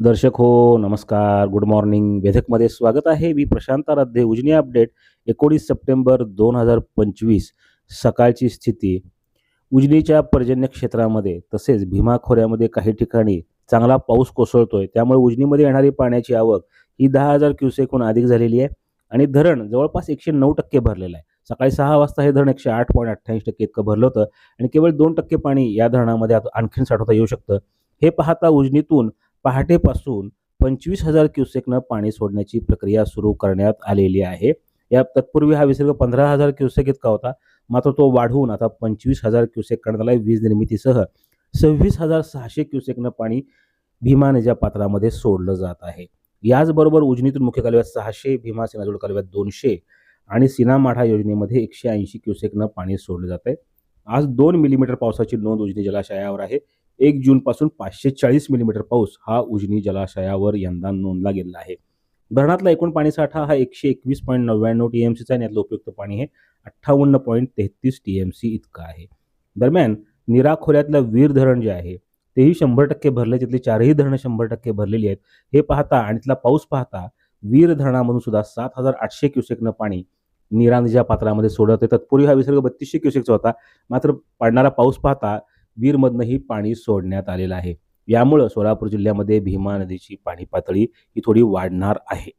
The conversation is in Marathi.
दर्शक हो नमस्कार. गुड मॉर्निंग वेधकमध्ये स्वागत आहे. मी प्रशांत आराध्ये उजनी अपडेट एकोणीस सप्टेंबर दोन हजार पंचवीस. सकाळची स्थिती. उजनीच्या पर्जन्य क्षेत्रामध्ये तसेच भीमा खोऱ्यामध्ये काही ठिकाणी चांगला पाऊस कोसळतोय. त्यामुळे उजनीमध्ये येणारी पाण्याची आवक ही दहा हजार क्युसेकहून अधिक झालेली आहे आणि धरण जवळपास एकशे नऊ टक्के भरलेलं आहे. सकाळी सहा वाजता हे धरण एकशे आठ पॉईंट अठ्ठ्याऐंशी टक्के इतकं भरलं होतं आणि केवळ दोन टक्के पाणी या धरणामध्ये आता आणखीन साठवता येऊ शकतं. हे पाहता उजनीतून पहाटेपासून पंचवीस हजार क्युसेकनं पाणी सोडण्याची प्रक्रिया सुरू करण्यात आलेली आहे. या तत्पूर्वी हा विसर्ग पंधरा हजार क्युसेक इतका होता. मात्र तो वाढवून आता पंचवीस हजार क्युसेक करण्यात आला आहे वीज निर्मितीसह सव्वीस हजार सहाशे क्युसेकनं पाणी भीमा पात्रामध्ये सोडलं जात आहे. याचबरोबर उजनीतून मुख्य कालव्यात सहाशे भीमा सिनाजोड कालव्यात दोनशे आणि सिनामाढा योजनेमध्ये एकशे ऐंशी क्युसेकनं पाणी सोडलं जात आहे आज दोन मिलीमीटर पावसाची नोंद उजनी जलाशयावर आहे. एक जूनपासून पाचशे चाळीस मिलीमीटर पाऊस हा उजनी जलाशयावर यंदा नोंदला गेलेला आहे. धरणातला एकूण पाणीसाठा हा एकशे एकवीस पॉईंट नव्याण्णव टी एम सीचा आणि यातलं उपयुक्त पाणी हे अठ्ठावन्न पॉईंट तेहतीस टी एम सी इतकं आहे. दरम्यान निरा खोऱ्यातलं वीर धरण जे आहे तेही शंभर टक्के भरले तिथली चारही धरणं शंभर टक्के भरलेली आहेत. हे पाहता आणि तिथला पाऊस पाहता वीर धरणामधून सुद्धा सात हजार आठशे क्युसेकनं पाणी निरा पात्रामध्ये सोडत आहे तत्पूर्वी हा विसर्ग बत्तीसशे क्युसेकचा होता. मात्र पडणारा पाऊस पाहता वीरमधनंही पाणी सोडण्यात आलेलं आहे. यामुळं सोलापूर जिल्ह्यामध्ये भीमा नदीची पाणी पातळी ही थोडी वाढणार आहे.